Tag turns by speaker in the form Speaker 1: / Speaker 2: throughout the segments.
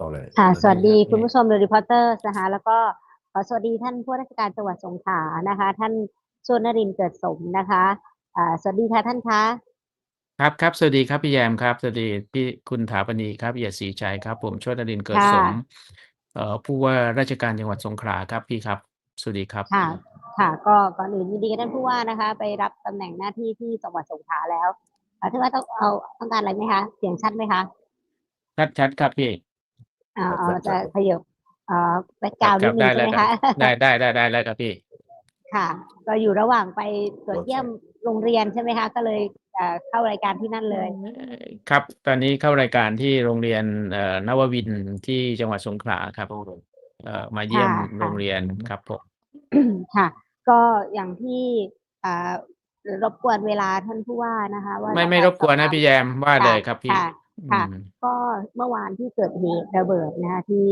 Speaker 1: ต่อเลย
Speaker 2: ค่ะ สวัสดี
Speaker 1: รับ
Speaker 2: คุณผู้ชมเดอะรีพอร์เตอร์นะคะ แล้วก็ขอสวัสดีท่านผู้ว่าราชการจังหวัดสงขลานะคะ ท่านชวนนรินทร์เกิดสมนะคะอ่าสวัสดีค่ะท่านคะ
Speaker 3: ครับครับสวัสดีครับพี่แยมครับสวัสดีพี่คุณถาปณีครับเอียดศรีชัยครับ ผมโชติรินทร์เกิด
Speaker 2: ค่ะ
Speaker 3: สมเอ่อผู้ว่าราชการจังหวัดสงขลาครับพี่ครับสวัสดีครับ
Speaker 2: ค่ะค่ะ ก็ก่อนอื่นยินดีกับท่านผู้ว่านะคะ ไปรับตำแหน่งหน้าที่ที่จังหวัดสงขลาแล้วอ่าท่านว่าต้องเอาต้องการอะไรไหมคะ เสียงชัดไหมคะ
Speaker 3: ชัดชัดครับพี่
Speaker 2: อ่า
Speaker 1: ครับ
Speaker 2: เอา
Speaker 1: ครับ
Speaker 2: จะขยับเอ่อแบ็กกราวด์
Speaker 3: ค
Speaker 2: นิ
Speaker 3: รั
Speaker 2: ด
Speaker 3: บ
Speaker 2: นึ
Speaker 3: ได้
Speaker 2: งใช่
Speaker 3: แล้ว
Speaker 2: ไหม
Speaker 3: ครับ
Speaker 2: คะ
Speaker 3: ได้ได้ได้ได้แล้วครับพี่
Speaker 2: ค่ะ ก็อยู่ระหว่างไปตรวจเยี่ยมโรงเรียนใช่ไหมคะ ก็เลยเอ่อเข้ารายการที่นั่นเลย
Speaker 3: ครับ ตอนนี้เข้ารายการที่โรงเรียนเอ่อนววินทร์ที่จังหวัดสงขลาครับเอ่อมาเยี่ยม
Speaker 2: ค่ะค่ะ
Speaker 3: โรงเรียนครับผม
Speaker 2: ค่ะ ก็อย่างที่อ่ารบกวนเวลาท่านผู้ว่านะคะ ว่า
Speaker 3: ไม่
Speaker 2: ต้อง
Speaker 3: ไม่
Speaker 2: การ
Speaker 3: รบกวนนะ
Speaker 2: สอบถาม
Speaker 3: พี่แยมว่าเลยครับพี่
Speaker 2: ค่ะค่ะ
Speaker 3: อืม
Speaker 2: ก็เมื่อวานที่เกิดเหตุระเบิดนะคะที่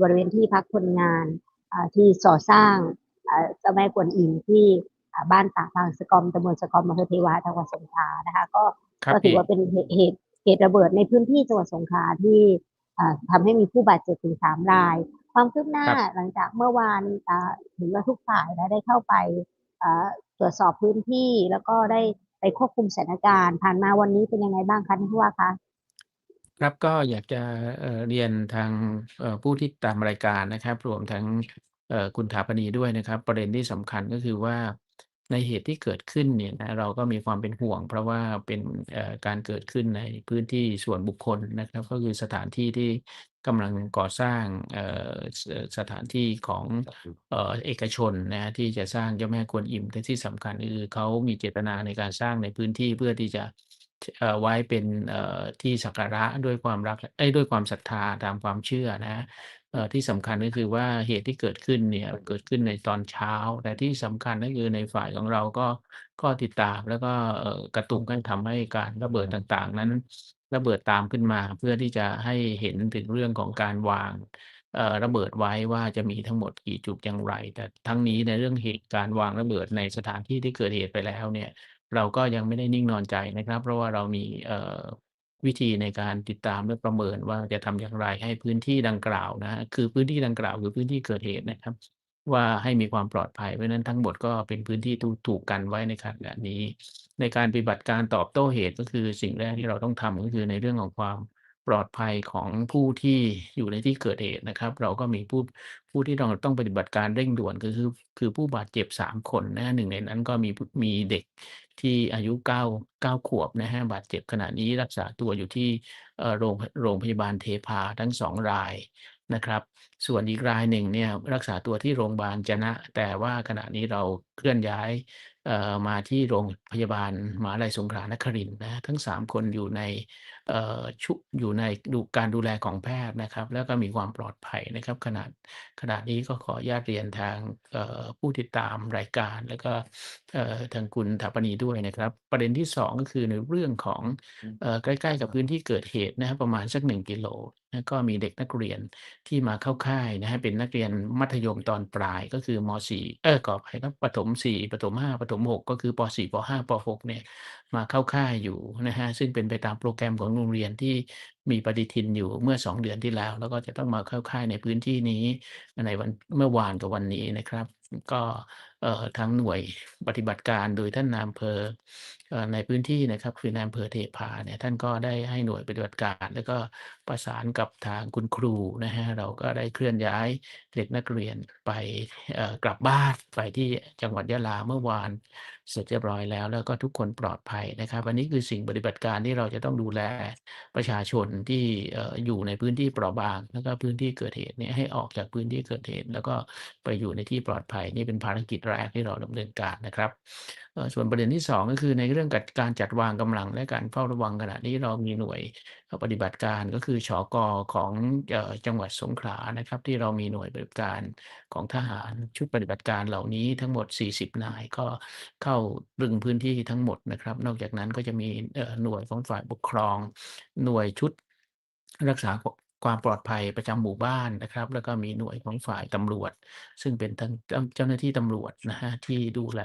Speaker 2: บริเวณที่พักคนงานอ่าที่ก่อสร้างอ่าเจ้าแม่กวนอิมที่อ่าบ้านตากบางสะกอมตำบลสะกอมอำเภอเทวาจังหวัดสงขลานะคะ ก็
Speaker 3: ครับ
Speaker 2: ก็ถือ
Speaker 3: พี่
Speaker 2: ว่าเป็นเหตุเหตุเหตุระเบิดในพื้นที่จังหวัดสงขลาที่อ่าทำให้มีผู้บาดเจ็บถึงสามราย ความคืบหน้า
Speaker 3: ครับ
Speaker 2: หลังจากเมื่อวานอ่าถือว่าทุกฝ่ายนะได้เข้าไปอ่าตรวจสอบพื้นที่แล้วก็ได้ไปควบคุมสถานการณ์ผ่านมาวันนี้เป็นยังไงบ้างคะท่านผู้ว่าคะ
Speaker 3: ครับก็อยากจะเอ่อเรียนทางเอ่อผู้ที่ตามรายการนะครับ รวมทั้งเอ่อคุณถาปณีด้วยนะครับ ประเด็นที่สำคัญก็คือว่าในเหตุที่เกิดขึ้นเนี่ยนะเราก็มีความเป็นห่วง เพราะว่าเป็นเอ่อการเกิดขึ้นในพื้นที่ส่วนบุคคลนะครับ ก็คือสถานที่ที่กำลังก่อสร้างเอ่อสเอ่อสถานที่ของเอ่อเอกชนนะฮะที่จะสร้างเจ้าแม่กวนอิมแต่ที่สำคัญคือเขามีเจตนาในการสร้างในพื้นที่เพื่อที่จะ เอ่อไว้เป็นเอ่อที่สักการะด้วยความรักเอ้ยด้วยความศรัทธาตามความเชื่อนะ เอ่อ ที่สำคัญก็คือว่าเหตุที่เกิดขึ้นเนี่ยเกิดขึ้นในตอนเช้า แต่ที่สำคัญก็คือในฝ่ายของเราก็ ก็ติดตามแล้วก็ เอ่อ กระตุ้นกันทำให้การระเบิดต่าง ๆ นั้นระเบิดตามขึ้นมา เพื่อที่จะให้เห็นถึงเรื่องของการวาง เอ่อ ระเบิดไว้ว่าจะมีทั้งหมดกี่จุดอย่างไร แต่ทั้งนี้ในเรื่องเหตุการณ์วางระเบิดในสถานที่ที่เกิดเหตุไปแล้วเนี่ย เราก็ยังไม่ได้นิ่งนอนใจนะครับ เพราะว่าเรามีวิธีในการติดตามและประเมินว่าจะทำอย่างไรให้พื้นที่ดังกล่าวนะคือพื้นที่ดังกล่าวคือพื้นที่เกิดเหตุนะครับ ว่าให้มีความปลอดภัยเพราะนั้นทั้งหมดก็เป็นพื้นที่ถูกถูกันไว้ในขณะนี้ ในการปฏิบัติการตอบโต้เหตุก็คือสิ่งแรกที่เราต้องทำก็คือในเรื่องของความ ปลอดภัยของผู้ที่อยู่ในที่เกิดเหตุนะครับ เราก็มีผู้ผู้ที่เราต้องปฏิบัติการเร่งด่วนก็คือคือผู้บาดเจ็บสามคนนะฮะหนึ่งในนั้นก็มีมีเด็กที่อายุเก้าเก้าขวบนะฮะบาดเจ็บขณะนี้รักษาตัวอยู่ที่โรงโรงพยาบาลเทพาทั้งสองรายนะครับ ส่วนอีกรายหนึ่งเนี่ยรักษาตัวที่โรงพยาบาลจนะ แต่ว่าขณะนี้เราเคลื่อนย้าย มาที่โรงพยาบาลมหาลัยสงขลานครินทร์นะทั้งสามคนอยู่ในเอ่อชุอยู่ในดูการดูแลของแพทย์นะครับ แล้วก็มีความปลอดภัยนะครับขนาดขณะนี้ก็ขออนุญาตเรียนทางเอ่อผู้ติดตามรายการ แล้วก็เอ่อทางคุณถาปณีด้วยนะครับ ประเด็นที่สองก็คือในเรื่องของเอ่อใกล้ ๆ กับพื้นที่เกิดเหตุนะครับประมาณสักหนึ่งกิโล นะก็มีเด็กนักเรียนที่มาเข้าค่ายนะฮะเป็นนักเรียนมัธยมตอนปลายก็คือม .4 เออขออภัยครับประถม 4ประถม 5ประถม 6 ก็คือป .4 ป .5 ป .6 เนี่ยมาเข้าค่ายอยู่นะฮะซึ่งเป็นไปตามโปรแกรมของโรงเรียนที่มีปฏิทินอยู่เมื่อ 2 เดือนที่แล้ว แล้วก็จะต้องมาเข้าค่ายในพื้นที่นี้ในวันเมื่อวานกับวันนี้นะครับ ก็ ทางหน่วยปฏิบัติการโดยท่านนายอำเภอในพื้นที่นะครับคือนายอำเภอเทพาเนี่ยท่านก็ได้ให้หน่วยปฏิบัติการ แล้วก็ประสานกับทางคุณครูนะฮะเราก็ได้เคลื่อนย้ายเด็กนักเรียนไปกลับบ้านไปที่จังหวัดยะลาเมื่อวานเสร็จเรียบร้อยแล้ว แล้วก็ทุกคนปลอดภัยนะครับอันนี้คือสิ่งปฏิบัติการที่เราจะต้องดูแลประชาชนที่เอ่ออยู่ในพื้นที่เปราะบาง แล้วก็พื้นที่เกิดเหตุเนี่ยให้ออกจากพื้นที่เกิดเหตุ แล้วก็ไปอยู่ในที่ปลอดภัยนี่เป็นภารกิจแรกที่เราดำเนินการนะครับส่วนประเด็นที่สองก็คือในเรื่องการจัดวางกำลังและการเฝ้าระวังขณะนี้เรามีหน่วยปฏิบัติการก็คือชอกอของจังหวัดสงขลานะครับ ที่เรามีหน่วยปฏิบัติการของทหารชุดปฏิบัติการเหล่านี้ทั้งหมด 40 นายก็เข้ารึงพื้นที่ทั้งหมดนะครับ นอกจากนั้นก็จะมีหน่วยของฝ่ายปกครอง หน่วยชุดรักษา ความปลอดภัยประจำหมู่บ้านนะครับ แล้วก็มีหน่วยของฝ่ายตำรวจ ซึ่งเป็นทั้งเจ้าหน้าที่ตำรวจนะฮะที่ดูแล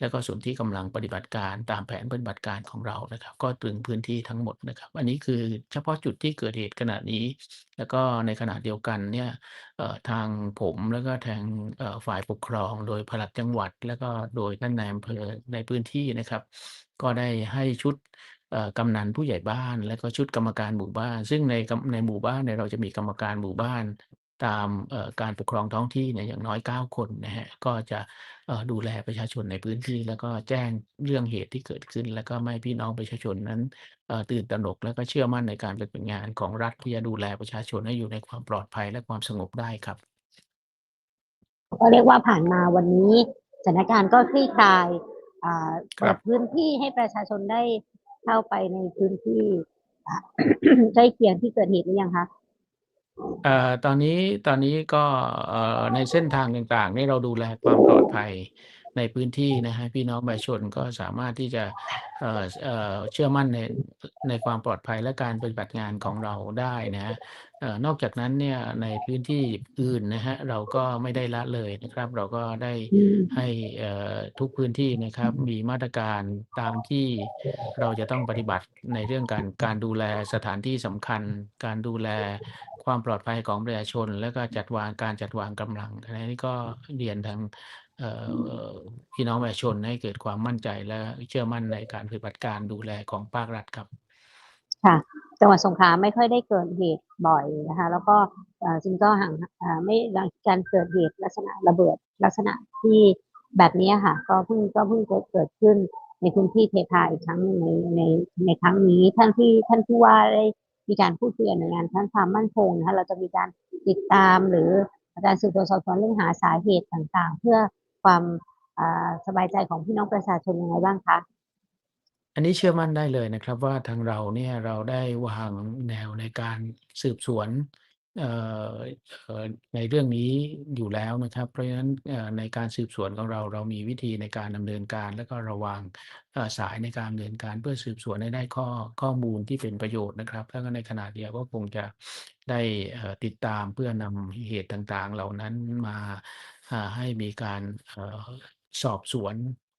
Speaker 3: แล้วก็ส่วนที่กำลังปฏิบัติการตามแผนปฏิบัติการของเรานะครับ ก็ตรึงพื้นที่ทั้งหมดนะครับ อันนี้คือเฉพาะจุดที่เกิดเหตุขณะนี้ แล้วก็ในขณะเดียวกันเนี่ยทางผมแล้วก็ทางฝ่ายปกครอง โดยปลัดจังหวัด แล้วก็โดยท่านนายอำเภอในพื้นที่นะครับ ก็ได้ให้ชุด กำนันผู้ใหญ่บ้าน แล้วก็ชุดกรรมการหมู่บ้าน ซึ่งในกำในหมู่บ้านเนี่ยเราจะมีกรรมการหมู่บ้านตามเอ่อการปกครองท้องที่เนี่ยอย่างน้อย 9 คนนะฮะก็จะเอ่อดูแลประชาชนในพื้นที่ แล้วก็แจ้งเรื่องเหตุที่เกิดขึ้น แล้วก็ไม่ให้พี่น้องประชาชนนั้นเอ่อตื่นตระหนก แล้วก็เชื่อมั่นในการปฏิบัติงานของรัฐที่จะดูแลประชาชนให้อยู่ในความปลอดภัยและความสงบได้ครับ
Speaker 2: ก็เรียกว่าผ่านมาวันนี้สถานการณ์ก็คลี่คลายอ่า
Speaker 3: ครับ
Speaker 2: เปิดพื้นที่ให้ประชาชนได้ เข้าไปในพื้นที่ใกล้เคียงที่เกิดเหตุหรือยังคะ
Speaker 3: เอ่อตอนนี้ตอนนี้ก็เอ่อในเส้นทางต่างๆนี่เราดูแลความปลอดภัย ในพื้นที่นะฮะพี่น้องประชาชนก็สามารถที่จะเอ่อเอ่อเชื่อมั่นในในความปลอดภัยและการปฏิบัติงานของเราได้นะฮะนอกจากนั้นเนี่ยในพื้นที่อื่นนะฮะเราก็ไม่ได้ละเลยนะครับ เราก็ได้ให้ทุกพื้นที่นะครับมีมาตรการตามที่เราจะต้องปฏิบัติในเรื่องการการดูแลสถานที่สำคัญ การดูแลความปลอดภัยของประชาชน แล้วก็จัดวางการจัดวางกำลังอันนี้ก็เรียนทาง พี่น้องประชาชนให้เกิดความมั่นใจและเชื่อมั่นในการปฏิบัติการดูแลของภาครัฐครับ
Speaker 2: ค่ะ จังหวัดสงขลาไม่ค่อยได้เกิดเหตุบ่อยนะคะ แล้วก็เอ่อจึงก็ห่างไม่หลังการเกิดเหตุลักษณะระเบิดลักษณะที่แบบนี้ค่ะ ก็เพิ่งก็เพิ่งเกิดเกิดขึ้นในพื้นที่เทพาอีกครั้งหนึ่งในในในครั้งนี้ท่านที่ท่านผู้ว่าได้มีการพูดคุยกับหน่วยงานท่านความมั่นคงนะคะเราจะมีการติดตามหรือการสืบสวนสอบสวนเรื่องหาสาเหตุต่างๆ เพื่อ ความสบายใจของพี่น้องประชาชนยังไงบ้างคะ
Speaker 3: อันนี้เชื่อมั่นได้เลยนะครับว่าทางเราเนี่ยเราได้วางแนวในการสืบสวนในเรื่องนี้อยู่แล้วนะครับ เพราะฉะนั้นในการสืบสวนของเราเรามีวิธีในการดำเนินการ แล้วก็ระวางสายในการดำเนินการเพื่อสืบสวนให้ได้ข้อข้อมูลที่เป็นประโยชน์นะครับแล้วก็ในขณะเดียวก็คงจะได้ติดตามเพื่อนำเหตุต่างๆ เหล่านั้นมา ให้มีการออสอบสวน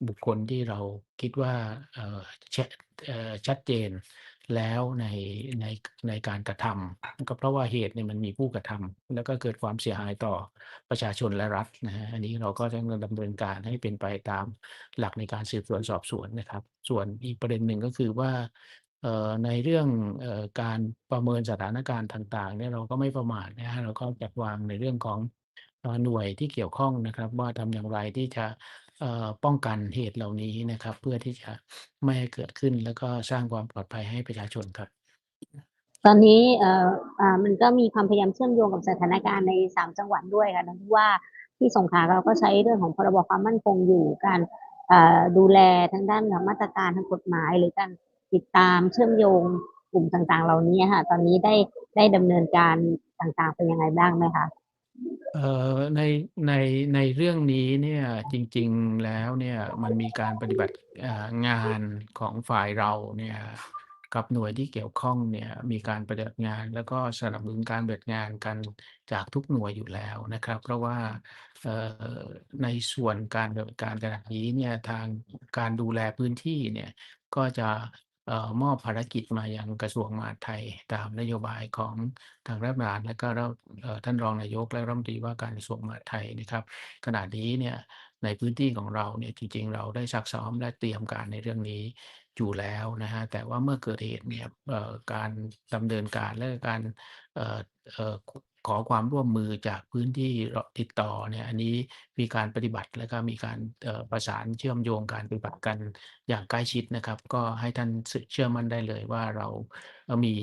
Speaker 3: บุคคลที่เราคิดว่าออช,ออชัดเจนแล้วในในในการกระทำก็เพราะว่าเหตุเนี่ยมันมีผู้กระทำแล้วก็เกิดความเสียหายต่อประชาชนและรัฐนะฮะอันนี้เราก็จะดำเนินการให้เป็นไปตามหลักในการสืบสวนสอบสวนนะครับ ส่วนอีกประเด็นหนึ่งก็คือว่าในเรื่องการประเมินสถานการณ์ต่างๆเนี่ยเราก็ไม่ประมาทนะฮะเราก็จัดวางในเรื่องของ หน่วยที่เกี่ยวข้องนะครับ ว่าทำอย่างไรที่จะป้องกันเหตุเหล่านี้นะครับ เพื่อที่จะไม่ให้เกิดขึ้นแล้วก็สร้างความปลอดภัยให้ประชาชนครับ
Speaker 2: ตอนนี้มันก็มีความพยายามเชื่อมโยงกับสถานการณ์ในสามจังหวัดด้วยค่ะทั้งที่ว่าที่สงขลาเราก็ใช้เรื่องของพรบความมั่นคงอยู่การดูแลทางด้านมาตรการทางกฎหมาย หรือการติดตามเชื่อมโยงกลุ่มต่างๆ เหล่านี้ค่ะ ตอนนี้ได้ได้ดำเนินการต่างๆเป็นยังไงบ้างไหมคะ
Speaker 3: เอ่อในในในเรื่องนี้เนี่ยจริง ๆแล้วเนี่ยมันมีการปฏิบัติเอ่องานของฝ่ายเราเนี่ยกับหน่วยที่เกี่ยวข้องเนี่ยมีการปฏิบัติงาน แล้วก็สนับสนุนการปฏิบัติงานกันจากทุกหน่วยอยู่แล้วนะครับ เพราะว่าเอ่อในส่วนการปฏิบัติการขณะนี้เนี่ยทางการดูแลพื้นที่เนี่ยก็จะ มอบภารกิจมายังกระทรวงมหาดไทย ตามนโยบายของทางรัฐบาลและก็ท่านรองนายกและรัฐมนตรีว่าการกระทรวงมหาดไทยนะครับขณะนี้เนี่ยในพื้นที่ของเราเนี่ยจริงๆ เราได้ซักซ้อมและเตรียมการในเรื่องนี้อยู่แล้วนะฮะแต่ว่าเมื่อเกิดเหตุเนี่ยการดำเนินการและการ ขอความร่วมมือจากพื้นที่ติดต่อเนี่ยอันนี้มีการปฏิบัติแล้วก็มีการประสานเชื่อมโยงการปฏิบัติกันอย่างใกล้ชิดนะครับ ก็ให้ท่านเชื่อมั่นได้เลยว่าเรามี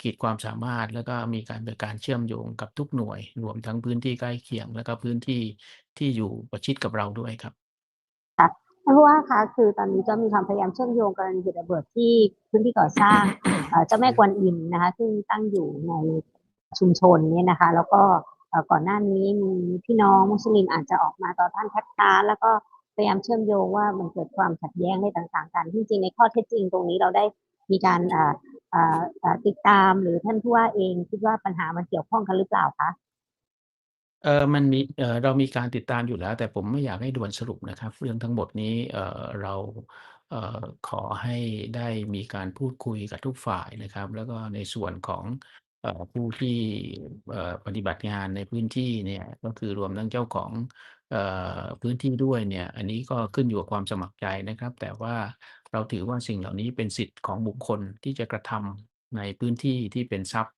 Speaker 3: ขีดความสามารถแล้วก็มีการเป็นการเชื่อมโยงกับทุกหน่วย รวมทั้งพื้นที่ใกล้เคียง แล้วก็พื้นที่ที่อยู่ประชิดกับเราด้วยครับ
Speaker 2: ท่านผู้ว่าคะคือตอนนี้ก็มีความพยายามเชื่อมโยงกรณีเหตุระเบิดที่พื้นที่ก่อสร้างเอ่อเจ้าแม่กวนอิมนะคะ ซึ่งตั้งอยู่ใน ชุมชนเนี่ยนะคะ แล้วก็ก่อนหน้านี้มีพี่น้องมุสลิมอาจจะออกมาต่อท่านคัดค้านแล้วก็พยายามเชื่อมโยงว่ามันเกิดความขัดแย้งในต่างๆกันที่จริงในข้อเท็จจริงตรงนี้เราได้มีการติดตามหรือท่านผู้ว่าเองคิดว่าปัญหามันเกี่ยวข้องกันหรือเปล่าคะ
Speaker 3: เออมันมีเออเรามีการติดตามอยู่แล้ว แต่ผมไม่อยากให้ด่วนสรุปนะครับ เรื่องทั้งหมดนี้เออเราเออขอให้ได้มีการพูดคุยกับทุกฝ่ายนะครับ แล้วก็ในส่วนของ เอ่อผู้ที่เอ่อปฏิบัติงานในพื้นที่เนี่ย ก็คือรวมทั้งเจ้าของ เอ่อ พื้นที่ด้วยเนี่ย อันนี้ก็ขึ้นอยู่กับความสมัครใจนะครับ แต่ว่าเราถือว่าสิ่งเหล่านี้เป็นสิทธิ์ของบุคคลที่จะกระทำในพื้นที่ที่เป็นทรัพย์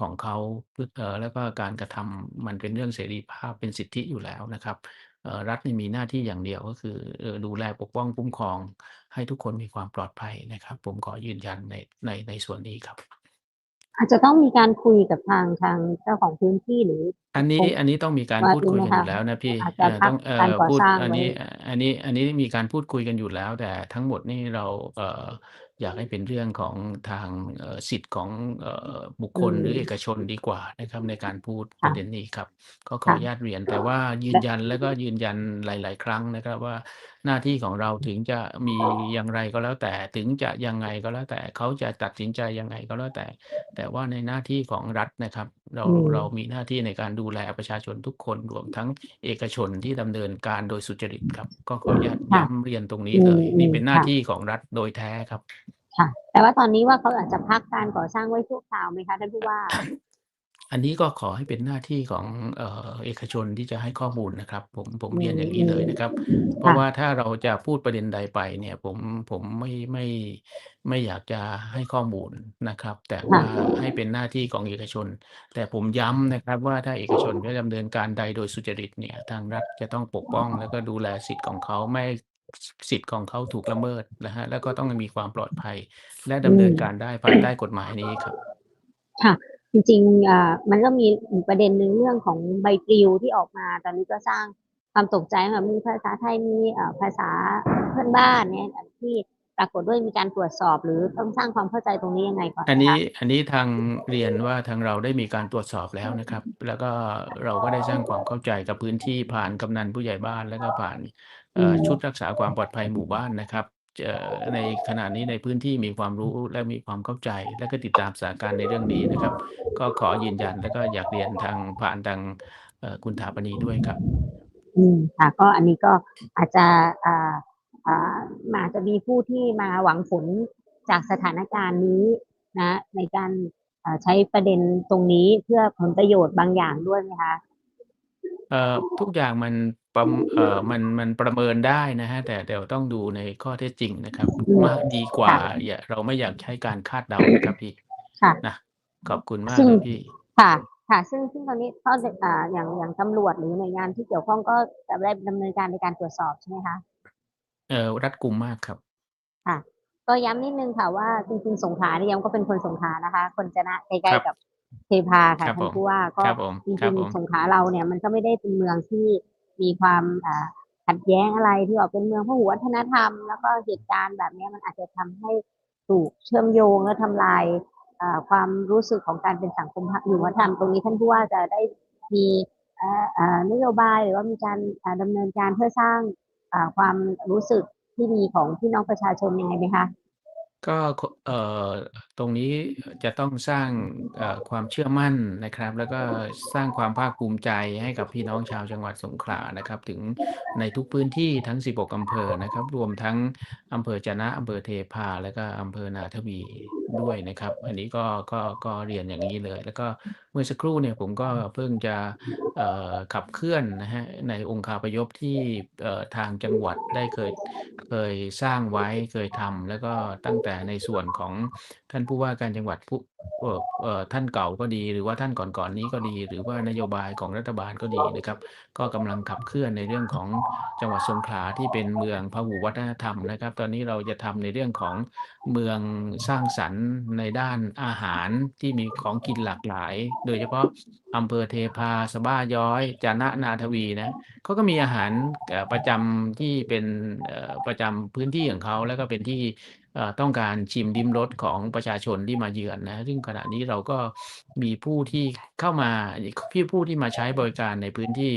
Speaker 3: ของเขา พึ เอ่อ แล้วก็การกระทำมันเป็นเรื่องเสรีภาพ เป็นสิทธิอยู่แล้วนะครับ เอ่อ รัฐนี่มีหน้าที่อย่างเดียว ก็คือ เอ่อ ดูแลปกป้องคุ้มครองให้ทุกคนมีความปลอดภัยนะครับ ผมขอยืนยันใน ใน ในส่วนนี้ครับ
Speaker 2: อาจจะต้องมีการคุยกับทางทางเจ้าของพื้นที่หรือ
Speaker 3: อันนี้
Speaker 2: ผม
Speaker 3: อันนี้ต้องมีการ
Speaker 2: ว่า
Speaker 3: พูดคุย
Speaker 2: ดี
Speaker 3: กัน
Speaker 2: ไหม
Speaker 3: อ
Speaker 2: คะ
Speaker 3: ยู่แล้วนะพี่
Speaker 2: อาจ
Speaker 3: เอ่
Speaker 2: จะ
Speaker 3: อ
Speaker 2: พั
Speaker 3: ต้
Speaker 2: ก
Speaker 3: องเอ่
Speaker 2: การ
Speaker 3: อ
Speaker 2: ก่อ
Speaker 3: พูด
Speaker 2: สร้าง
Speaker 3: อัน
Speaker 2: ไว้
Speaker 3: นี้ อันนี้อันนี้มีการพูดคุยกันอยู่แล้ว แต่ทั้งหมดนี่เราเอ่ออยากให้เป็นเรื่องของทางเอ่อสิทธิ์ของเอ่อบุคคลหรือเอกชนดีกว่านะครับในการพูดประเด็นนี้ครับ ก็ขออนุญาตเรียนแต่ว่ายืนยันแล้วก็ยืนยันหลาย ๆ ครั้งนะครับว่า หน้าที่ของเราถึงจะมีอย่างไรก็แล้วแต่ถึงจะยังไงก็แล้วแต่เขาจะตัดสินใจยังไงก็แล้วแต่ แต่ว่าในหน้าที่ของรัฐนะครับ เรา
Speaker 2: อืม
Speaker 3: เรามีหน้าที่ในการดูแลประชาชนทุกคนรวมทั้งเอกชนที่ดำเนินการโดยสุจริตครับ ก็ขออนุญาต
Speaker 2: ค่ะ
Speaker 3: ย้ำเรียนตรงนี้
Speaker 2: อื
Speaker 3: เล
Speaker 2: ม
Speaker 3: ย
Speaker 2: อื
Speaker 3: นี่
Speaker 2: ม
Speaker 3: เป็นหน้า
Speaker 2: ค่ะ
Speaker 3: ที่ของรัฐโดยแท้ครับ
Speaker 2: ค่ะแต่ว่าตอนนี้ว่าเขาอาจจะพักการก่อสร้างไว้ชั่วคราวไหมคะท่านผู้ว่า
Speaker 3: อันนี้ก็ขอให้เป็นหน้าที่ของเอ่อเอกชนที่จะให้ข้อมูลนะครับ ผมผม
Speaker 2: อื
Speaker 3: เรียน
Speaker 2: ม
Speaker 3: อย่าง
Speaker 2: อื
Speaker 3: นี้
Speaker 2: ม
Speaker 3: เลยนะครับ เพราะ
Speaker 2: ค่ะ
Speaker 3: ว่าถ้าเราจะพูดประเด็นใดไปเนี่ยผมผมไม่ไม่ไม่อยากจะให้ข้อมูลนะครับ แต่
Speaker 2: ค่ะ
Speaker 3: ว่าให้เป็นหน้าที่ของเอกชน แต่ผมย้ำนะครับว่าถ้าเอกชนเขาดำเนินการใดโดยสุจริตเนี่ยทางรัฐจะต้องปกป้อง แล้วก็ดูแลสิทธิ์ของเขาไม่ให้สสิทธิ์ของเขาถูกละเมิดนะฮะแล้วก็ต้องมีความปลอดภัย และ
Speaker 2: อื
Speaker 3: ดำเนิน
Speaker 2: ม
Speaker 3: การได้ภายใต้กฎหมายนี้ครับ
Speaker 2: ค่ะ จริงๆอ่ามันก็มีอีกประเด็นหนึ่งเรื่องของใบปลิวที่ออกมา ตอนนี้ก็สร้างความตกใจค่ะมีภาษาไทยมีเอ่อภาษาเพื่อนบ้านเนี่ยที่ปรากฏด้วยมีการตรวจสอบหรือต้องสร้างความเข้าใจตรงนี้ยังไงก่อน
Speaker 3: อัน
Speaker 2: นะ
Speaker 3: นี้
Speaker 2: คะ
Speaker 3: อันนี้ทางเรียนว่าทางเราได้มีการตรวจสอบแล้วนะครับ แล้วก็เราก็ได้สร้างความเข้าใจกับพื้นที่ผ่านกำนันผู้ใหญ่บ้านแล้วก็ผ่าน
Speaker 2: อื
Speaker 3: เอ่อ
Speaker 2: ม
Speaker 3: ชุดรักษาความปลอดภัยหมู่บ้านนะครับเอ่อ ในขณะนี้ในพื้นที่มีความรู้และมีความเข้าใจ และก็ติดตามสถานการณ์ในเรื่องนี้นะครับ ก็ขอยืนยันแล้วก็อยากเรียนทางผ่านทางเอ่อคุณถาปณีด้วยครับ
Speaker 2: อืมค่ะก็อันนี้ก็อาจจะอ่าอ่าอาจจะมีผู้ที่มาหวังผลจากสถานการณ์นี้นะ ในการอ่าใช้ประเด็นตรงนี้เพื่อผลประโยชน์บางอย่างด้วยไหมคะ
Speaker 3: เอ่อ ทุกอย่างมันประม เอ่อ มัน มันประเมินได้นะฮะแต่เดี๋ยวต้องดูในข้อเท็จจริงนะครับ
Speaker 2: อืม
Speaker 3: มากดีกว่า
Speaker 2: ค่ะ
Speaker 3: อย่า เราไม่อยากใช้การคาดเดานะครับพี่
Speaker 2: ค่ะ
Speaker 3: นะ ขอบคุณมาก
Speaker 2: ซึ่ง
Speaker 3: เลยพี่
Speaker 2: ค่ะ ค่ะ ซึ่ง ซึ่งตอนนี้ก็อ่า อย่าง อย่างตำรวจ หรือหน่วยงานที่เกี่ยวข้อง ก็จะได้ดำเนินการในการตรวจสอบใช่ไหมคะ
Speaker 3: เอ่อ รัดกุมมากครับ
Speaker 2: ค่ะ ก็ย้ำนิดนึงค่ะว่า จริง ๆ สงขลาเนี่ย ย้ำก็เป็นคนสงขลานะคะ คนจะนะ ใกล้
Speaker 3: ครับ
Speaker 2: ๆ กับ เทพาค่ะ
Speaker 3: ครับ
Speaker 2: ท่าน
Speaker 3: ผม
Speaker 2: ผู้ว่าก็
Speaker 3: ครับผม
Speaker 2: จ
Speaker 3: ครั
Speaker 2: ริ
Speaker 3: บ
Speaker 2: ง
Speaker 3: ผม
Speaker 2: ๆสงขลาเราเนี่ยมันก็ไม่ได้เป็นเมืองที่มีความอ่าขัดแย้งอะไรที่ว่าเป็นเมืองพหุวัฒนธรรม แล้วก็เหตุการณ์แบบเนี้ยมันอาจจะทำให้ถูกเชื่อมโยงและทำลายอ่าความรู้สึกของการเป็นสังคมอยู่วัฒนธรรมตรงนี้ท่านผู้ว่าจะได้มีเอ่อเอ่อนโยบายหรือว่ามีการอ่าดำเนินการเพื่อสร้างอ่าความรู้สึกที่ดีของพี่น้องประชาชนยังไงไหมคะ
Speaker 3: ก็ ค เอ่อ ตรงนี้จะต้องสร้าง เอ่อ ความเชื่อมั่นนะครับ แล้วก็สร้างความภาคภูมิใจให้กับพี่น้องชาวจังหวัดสงขลานะครับ ถึงในทุกพื้นที่ทั้ง 16 อำเภอนะครับ รวมทั้งอำเภอจะนะ อำเภอเทพา และก็อำเภอนาทวี ด้วยนะครับ อันนี้ก็ก็ก็เรียนอย่างนี้เลย แล้วก็เมื่อสักครู่เนี่ยผมก็เพิ่งจะเอ่อขับเคลื่อนนะฮะในองค์คาพยพที่เอ่อทางจังหวัดได้เคยเคยสร้างไว้เคยทำแล้วก็ตั้งแต่ในส่วนของ ท่านผู้ว่าการจังหวัดผู้เอ่อเอ่อท่านเก่าก็ดี หรือว่าท่านก่อนๆนี้ก็ดี หรือว่านโยบายของรัฐบาลก็ดีนะครับ ก็กำลังขับเคลื่อนในเรื่องของจังหวัดสงขลาที่เป็นเมืองพหุวัฒนธรรมนะครับ ตอนนี้เราจะทำในเรื่องของเมืองสร้างสรรค์ในด้านอาหารที่มีของกินหลากหลาย โดยเฉพาะอำเภอเทพาสะบ้าย้อย จานะนาทวีนะเขาก็มีอาหารประจำที่เป็นประจำพื้นที่ของเขาแล้วก็เป็นที่ ต้องการชิมลิ้มรสของประชาชนที่มาเยือนนะซึ่งขณะนี้เราก็มีผู้ที่เข้ามาพี่ผู้ที่มาใช้บริการในพื้นที่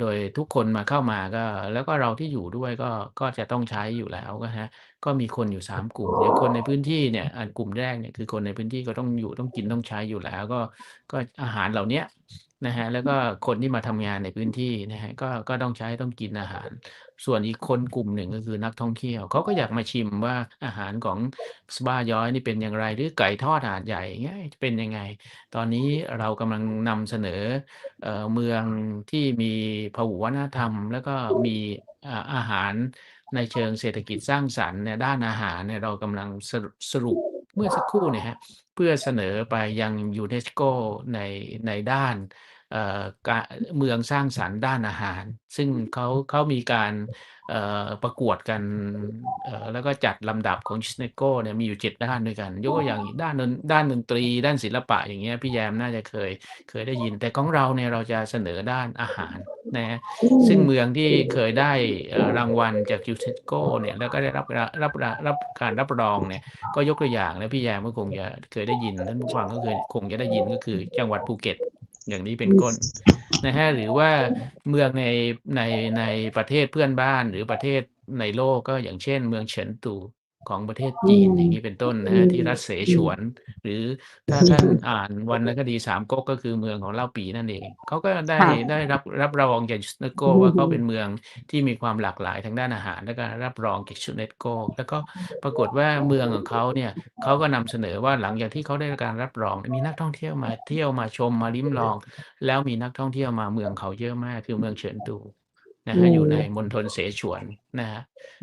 Speaker 3: โดยทุกคนมาเข้ามาก็ แล้วก็เราที่อยู่ด้วยก็ก็จะต้องใช้อยู่แล้วนะฮะก็มีคนอยู่ 3 กลุ่มอย่างคนในพื้นที่เนี่ยอ่ากลุ่มแรกเนี่ยคือคนในพื้นที่ก็ต้องอยู่ต้องกินต้องใช้อยู่แล้ว ก็ก็อาหารเหล่านี้ นะฮะแล้วก็คนที่มาทำงานในพื้นที่นะฮะก็ก็ต้องใช้ต้องกินอาหาร ส่วนอีกคนกลุ่มหนึ่งก็คือนักท่องเที่ยวเขาก็อยากมาชิมว่าอาหารของสปาย้อยนี่เป็นอย่างไร หรือไก่ทอดหาดใหญ่เงี้ยเป็นยังไง ตอนนี้เรากำลังนำเสนอเอ่อเมืองที่มีพหุวัฒนธรรม แล้วก็มีอาหารในเชิงเศรษฐกิจสร้างสรรค์เนี่ยด้านอาหารเนี่ยเรากำลังสรุสรุป เมื่อสักครู่เนี่ยฮะเพื่อเสนอไปยังยูเนสโกในในด้าน เอ่อกะเมืองสร้างสรรค์ด้านอาหาร ซึ่งเขาเขามีการเอ่อประกวดกันเอ่อแล้วก็จัดลำดับของยูเนสโกเนี่ยมีอยู่7ด้านด้วยกัน ยกตัวอย่างด้านดนด้านดนตรี ด้านศิลปะอย่างเงี้ยพี่แยมน่าจะเคยเคยได้ยิน แต่ของเราเนี่ยเราจะเสนอด้านอาหารนะฮะซึ่งเมืองที่เคยได้เอ่อรางวัลจากยูเนสโกเนี่ยแล้วก็ได้รับรับรับรับการรับรองเนี่ยก็ยกตัวอย่างแล้วพี่แยมก็คงจะเคยได้ยินท่านผู้ฟังก็เคยคงจะได้ยินก็คือจังหวัดภูเก็ต อย่างนี้เป็นต้นนะฮะหรือว่าเมืองในในในประเทศเพื่อนบ้านหรือประเทศในโลกก็อย่างเช่น เมืองเฉินตู ของประเทศจีน
Speaker 2: อืม
Speaker 3: อย่างนี้เป็นต้นนะฮะที่รัฐเสฉวน หรือถ้าท่านอ่านวรรณคดีสามก๊กก็คือเมืองของเล่าปีนั่นเองเขาก็ได้
Speaker 2: ค่ะ
Speaker 3: ได้รับรับรองจากยูเนสโก
Speaker 2: อืม
Speaker 3: ว่าเขาเป็นเมืองที่มีความหลากหลายทางด้านอาหาร แล้วก็รับรองจากยูเนสโกแล้วก็ปรากฏว่าเมืองของเขาเนี่ยเขาก็นำเสนอว่าหลังจากที่เขาได้รับการรับรอง มีนักท่องเที่ยวมาเที่ยวมาชมมาลิ้มลอง แล้วมีนักท่องเที่ยวมาเมืองเขาเยอะมากคือเมืองเฉินตู นะฮะ
Speaker 2: อืม
Speaker 3: อยู่ในมณฑลเสฉวนนะฮะ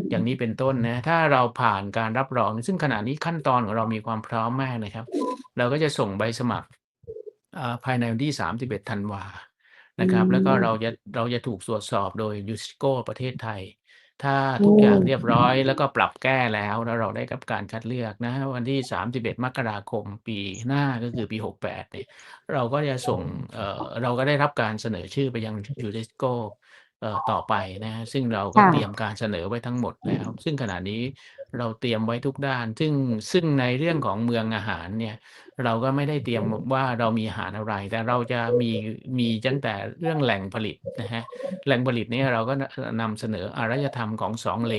Speaker 3: อย่างนี้เป็นต้นนะ ถ้าเราผ่านการรับรอง ซึ่งขณะนี้ขั้นตอนของเรามีความพร้อมมากนะครับ เราก็จะส่งใบสมัครอ่าภายในวันที่31ธันวานะครับ แล้วก็
Speaker 2: อืม
Speaker 3: เราจะเราจะถูกตรวจสอบโดยยูสโกประเทศไทย ถ้าทุกอย่างเรียบร้อยแล้วก็ปรับแก้แล้วแล้วเราได้รับการคัดเลือกนะ วันที่ 31 มกราคมปีหน้าก็คือปี 68เนี่ยเราก็จะส่งเอ่อเราก็ได้รับการเสนอชื่อไปยังยูเนสโก เอ่อต่อไปนะฮะซึ่งเราก็
Speaker 2: ค่ะ
Speaker 3: เตรียมการเสนอไว้ทั้งหมดแล้ว ซึ่งขณะนี้เราเตรียมไว้ทุกด้าน ซึ่งซึ่งในเรื่องของเมืองอาหารเนี่ย เราก็ไม่ได้เตรียมว่าเรามีอาหารอะไร แต่เราจะมีมีตั้งแต่เรื่องแหล่งผลิตนะฮะแหล่งผลิตเนี่ยเราก็นำเสนออารยธรรมของสองเล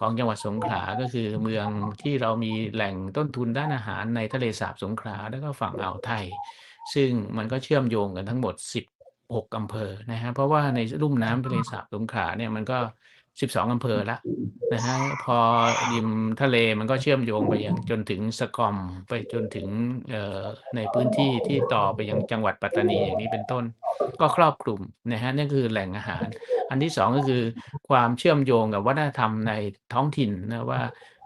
Speaker 3: ของจังหวัดสงขลาก็คือเมืองที่เรามีแหล่งต้นทุนด้านอาหารในทะเลสาบสงขลาแล้วก็ฝั่งอ่าวไทย ซึ่งมันก็เชื่อมโยงกันทั้งหมด 16อำเภอนะฮะเพราะว่าในลุ่มน้ำทะเลสาบสงขลาเนี่ยมันก็12อำเภอละนะฮะพอริมทะเลมันก็เชื่อมโยงไปยังจนถึงสกอมไปจนถึงเอ่อในพื้นที่ที่ต่อไปยังจังหวัดปัตตานีอย่างนี้เป็นต้น ก็ครอบคลุมนะฮะนั่นคือแหล่งอาหาร อันที่สองก็คือความเชื่อมโยงกับวัฒนธรรมในท้องถิ่นนะว่า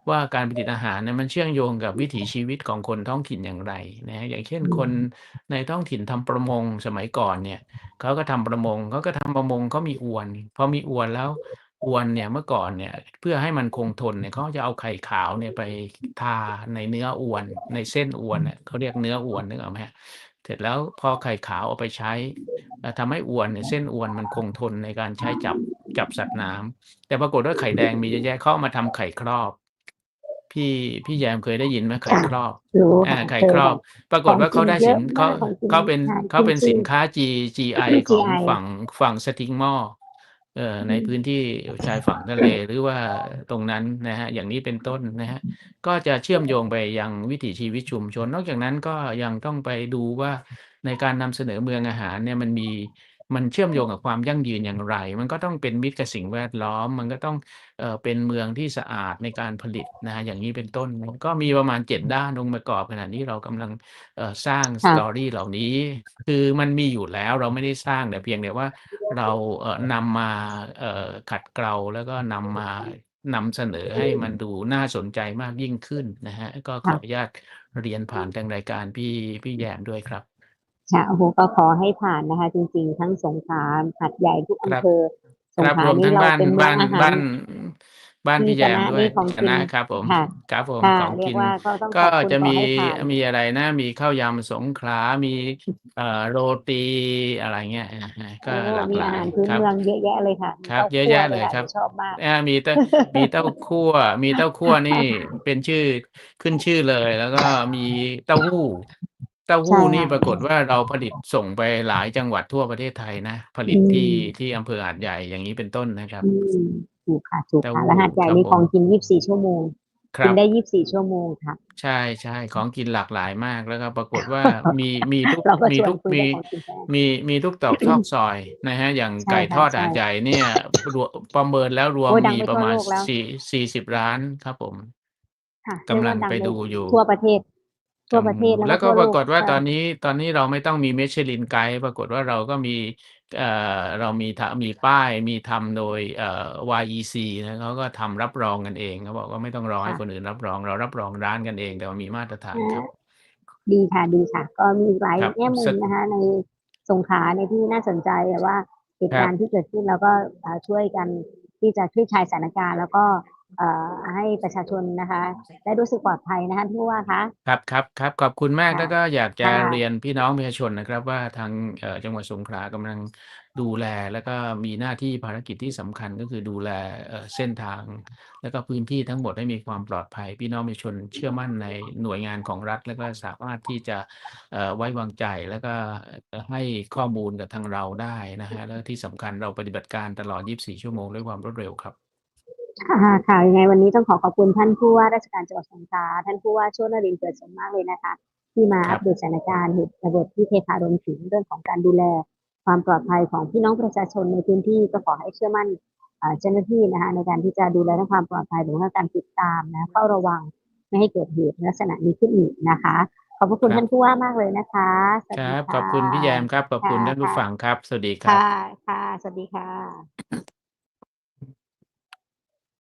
Speaker 3: ว่าการผลิตอาหารเนี่ยมันเชื่อมโยงกับวิถีชีวิตของคนท้องถิ่นอย่างไรนะฮะอย่างเช่นคนในท้องถิ่นทำประมงสมัยก่อนเนี่ยเขาก็ทำประมงเขาก็ทำประมงเขามีอวนพอมีอวนแล้วอวนเนี่ยเมื่อก่อนเนี่ยเพื่อให้มันคงทนเนี่ยเขาจะเอาไข่ขาวเนี่ยไปทาในเนื้ออวน ในเส้นอวนเนี่ยเขาเรียกเนื้ออวนนึกออกไหมฮะเสร็จแล้วพอไข่ขาวเอาไปใช้เอ่อทำให้อวนเนี่ยเส้นอวนมันคงทนในการใช้จับจับสัตว์น้ำแต่ปรากฏว่าไข่แดงมีเยอะแยะเขาเอามาทำไข่ครอบ พี่พี่แยมเคยได้ยินไหมไข่ครอบ
Speaker 2: รู้
Speaker 3: อ่า
Speaker 2: ค่ะ
Speaker 3: ไข่
Speaker 2: เคย
Speaker 3: ครอบ ปรากฏว่าเขาได้สิน
Speaker 2: ของจริงเยอะ
Speaker 3: เขา
Speaker 2: มากของจริง
Speaker 3: เขาเป็น
Speaker 2: ใช่
Speaker 3: เขาเป็น
Speaker 2: ขึ้นชื่อ
Speaker 3: สินค้า G GI
Speaker 2: ขึ้น
Speaker 3: ของ
Speaker 2: GI
Speaker 3: ฝั่งฝั่งสติงมอเอ่อในพื้นที่ชายฝั่งทะเลหรือว่าตรงนั้นนะฮะอย่างนี้เป็นต้นนะฮะก็จะเชื่อมโยงไปยังวิถีชีวิตชุมชน นอกจากนั้นก็ยังต้องไปดูว่าในการนำเสนอเมืองอาหารเนี่ยมันมี มันเชื่อมโยงกับความยั่งยืนอย่างไร มันก็ต้องเป็นมิตรกับสิ่งแวดล้อม มันก็ต้องเอ่อเป็นเมืองที่สะอาดในการผลิตนะฮะอย่างนี้เป็นต้น ก็มีประมาณเจ็ดด้านองค์ประกอบขณะนี้เรากำลังเอ่อสร้างส
Speaker 2: ค่ะ
Speaker 3: ตอรี่เหล่านี้ คือมันมีอยู่แล้วเราไม่ได้สร้างแต่เพียงแต่ว่าเราเอ่อนำมาเอ่อขัดเกลาแล้วก็นำมานำเสนอให้มันดูน่าสนใจมากยิ่งขึ้นนะฮะก็ขออนุญาตเรียนผ่านทางรายการพี่พี่แยมด้วยครับ
Speaker 2: ค่ะโอ้โหก็ขอให้ผ่านนะคะ จริง ๆ ทั้งสงขลาหัดใหญ่ทุก
Speaker 3: ครับ
Speaker 2: อำเภอสง
Speaker 3: ครับ
Speaker 2: ขลาร
Speaker 3: วม
Speaker 2: นี่
Speaker 3: ทั้ง
Speaker 2: เรา
Speaker 3: บ้าน
Speaker 2: เป็นเมือ
Speaker 3: บ้างน
Speaker 2: อาหาร
Speaker 3: บ้านบ้าน
Speaker 2: ที่
Speaker 3: พี่แย
Speaker 2: ค
Speaker 3: ม
Speaker 2: ณะ
Speaker 3: ด้ว
Speaker 2: นี่
Speaker 3: ย
Speaker 2: ของ
Speaker 3: ค
Speaker 2: กิน
Speaker 3: ณะครับผม
Speaker 2: ค่ะ
Speaker 3: ครับผม
Speaker 2: ค่ะ
Speaker 3: ของ
Speaker 2: เรีย
Speaker 3: กิ
Speaker 2: ก
Speaker 3: น
Speaker 2: ว่าก็ต้องข
Speaker 3: ก็
Speaker 2: อบคุณ
Speaker 3: จะ
Speaker 2: ขอ
Speaker 3: มี
Speaker 2: ให้ทาน
Speaker 3: มีอะไรนะ มีข้าวยำสงขลา มีเอ่อโรตีอะไรเงี้ยอ่าฮะก็
Speaker 2: โอ้
Speaker 3: หลาก
Speaker 2: มี
Speaker 3: ห
Speaker 2: อา
Speaker 3: ลา
Speaker 2: หายรพื้น
Speaker 3: ครับ
Speaker 2: เมืองเยอะแยะเลยค่ะมี
Speaker 3: ครับ
Speaker 2: เต้า
Speaker 3: เยอะ
Speaker 2: คั่ว
Speaker 3: แยะ
Speaker 2: เล
Speaker 3: เลยย
Speaker 2: ค่ะ
Speaker 3: ครับ
Speaker 2: หนูชอบมาก
Speaker 3: อ่ามีเต้ามีเต้าคั่ว มีเต้าคั่วนี่เป็นชื่อขึ้นชื่อเลย แล้วก็มีเต้าหู้เต้า
Speaker 2: ใช่
Speaker 3: หู้นี่
Speaker 2: ค่ะ
Speaker 3: ปรากฏว่าเราผลิตส่งไปหลายจังหวัดทั่วประเทศไทยนะ ผลิ
Speaker 2: อื
Speaker 3: ตที่
Speaker 2: ม
Speaker 3: ที่อำเภอหาดใหญ่อย่างนี้เป็นต้นนะครับ
Speaker 2: อืมถูกค่ะถูก
Speaker 3: เต้า
Speaker 2: ค่ะ
Speaker 3: หู้
Speaker 2: และหาดใหญ่
Speaker 3: ครับ
Speaker 2: นี่
Speaker 3: ผ
Speaker 2: ของ
Speaker 3: ม
Speaker 2: กิน 24 ชั่วโมง
Speaker 3: ค
Speaker 2: กิ
Speaker 3: รั
Speaker 2: น
Speaker 3: บ
Speaker 2: ได้ 24 ชั่วโมงค่ะ
Speaker 3: ใช่ๆของกินหลากหลายมากแล้วก็ปรากฏว่ามีมีทุก
Speaker 2: เราก็
Speaker 3: มี
Speaker 2: ชว
Speaker 3: ทุ
Speaker 2: น
Speaker 3: ก
Speaker 2: คุย
Speaker 3: มี
Speaker 2: แต่ของกินแทน
Speaker 3: มีมีทุกตรอกซอกซอยนะครับอย่าง
Speaker 2: ใช่
Speaker 3: ไก่ท
Speaker 2: ค่ะ
Speaker 3: อด
Speaker 2: ใช่
Speaker 3: หาดใหญ่เนี่ยรวมประเมินแล้วรวม
Speaker 2: โอ้ยดัง
Speaker 3: มี
Speaker 2: ไป
Speaker 3: ประ
Speaker 2: ทั่ว
Speaker 3: มาณ
Speaker 2: โลกแล้ว
Speaker 3: สี่40ร้านครับผม
Speaker 2: ค่ะ
Speaker 3: กำ
Speaker 2: เรียก
Speaker 3: ลั
Speaker 2: ว่างดัง
Speaker 3: ไป
Speaker 2: ไป
Speaker 3: ดูอยู่
Speaker 2: ทั่วประเทศ ทั่วประเทศ
Speaker 3: อืม
Speaker 2: แล้ว
Speaker 3: แล้
Speaker 2: ก็
Speaker 3: วก็
Speaker 2: ทั่ว
Speaker 3: ป
Speaker 2: โล
Speaker 3: รากกฏว่า
Speaker 2: ใช่
Speaker 3: ตอนนี้ตอนนี้เราไม่ต้องมี Michelin Guide ปรากฏว่าเราก็มีเอ่อเรามีทำมีป้ายมีทำโดยเอ่อ YEC นะเขาก็ทำรับรองกันเองเขาบอกว่าไม่ต้องรอให้
Speaker 2: ค่ะ
Speaker 3: คนอื่นรับรอง เรารับรองร้านกันเอง แต่ว่ามีมาตรฐาน
Speaker 2: อา
Speaker 3: ครับ
Speaker 2: ดีค่ะดีค่ะ ก็มีอีกหลาย
Speaker 3: ครับ
Speaker 2: แง่มุ
Speaker 3: ส
Speaker 2: มนะคะ ในสงขลาเนี่ยที่น่าสนใจแบบว่าเหตุ
Speaker 3: ครั
Speaker 2: กา
Speaker 3: บ
Speaker 2: รณ์ที่เกิดขึ้นเราก็อ่าช่วยกันที่จะคลี่คลายสถานการณ์แล้วก็เอ่อ ให้ประชาชนนะคะ ได้รู้สึกปลอดภัยนะคะท่านผู้ว่าคะ
Speaker 3: ครับครับครับขอบคุณมาก
Speaker 2: ค่ะ
Speaker 3: แล้วก็อยากจะ
Speaker 2: ค่ะ
Speaker 3: เรียนพี่น้องประชาชนนะครับ ว่าทางเอ่อจังหวัดสงขลากำลังดูแลแล้วก็มีหน้าที่ภารกิจที่สำคัญก็คือดูแลเอ่อเส้นทาง แล้วก็พื้นที่ทั้งหมดให้มีความปลอดภัย พี่น้องประชาชนเชื่อมั่นในหน่วยงานของรัฐ แล้วก็สามารถที่จะเอ่อไว้วางใจแล้วก็เอ่อให้ข้อมูลกับทางเราได้นะครับแล้วที่สำคัญเราปฏิบัติการตลอด 24 ชั่วโมงด้วยความรวดเร็วครับ
Speaker 2: ค่ะค่ะยังไงวันนี้ต้องขอขอบคุณท่านผู้ว่าราชการจังหวัดสงขลาท่านผู้ว่าโชตินรินทร์เกิดสมมากเลยนะคะ ที่มา
Speaker 3: ครั
Speaker 2: อั
Speaker 3: บ
Speaker 2: ปเดตสถานการณ์เหตุระเบิดที่เทพารวมถึงเรื่องของการดูแล ความปลอดภัยของพี่น้องประชาชนในพื้นที่ก็ขอให้เชื่อมั่นเอ่อเจ้าหน้าที่นะคะในการที่จะดูแลเรื่องความปลอดภัยหรือว่าการติดตามนะเฝ้าระวังไม่ให้เกิดเหตุลักษณะนี้ขึ้นอีกนะคะ ขอบพระคุณ
Speaker 3: ครับ
Speaker 2: ท่านผู้ว่ามากเลยนะคะสวัส
Speaker 3: ค
Speaker 2: ดี
Speaker 3: รับ
Speaker 2: ค่ะ
Speaker 3: ขอบคุณพี่แยมครับขอบคุณ
Speaker 2: ค่ะ
Speaker 3: ท่านผู้
Speaker 2: ค่ะ
Speaker 3: ฟังครับ สวัสดีครับ
Speaker 2: ค่ะค่ะสวัสดีค่ะ